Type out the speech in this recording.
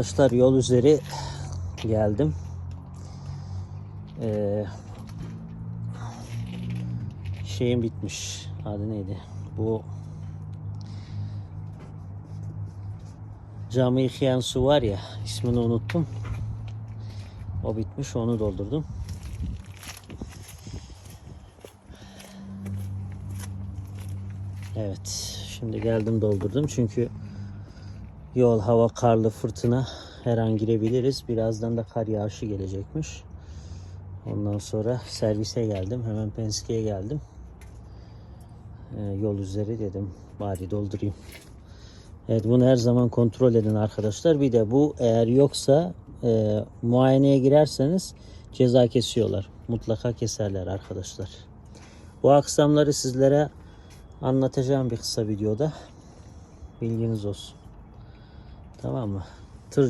Arkadaşlar yol üzeri geldim. Ee, şeyim bitmiş. Adı neydi? Bu camı yıkayan su var ya ismini unuttum. O bitmiş onu doldurdum. Evet şimdi geldim doldurdum çünkü yol hava karlı fırtına her an girebiliriz. Birazdan da kar yağışı gelecekmiş. Ondan sonra servise geldim. Hemen Penske'ye geldim. Ee, yol üzeri dedim bari doldurayım. Evet bunu her zaman kontrol edin arkadaşlar. Bir de bu eğer yoksa e, muayeneye girerseniz ceza kesiyorlar. Mutlaka keserler arkadaşlar. Bu aksamları sizlere anlatacağım bir kısa videoda. Bilginiz olsun. Tamam mı? Tırcı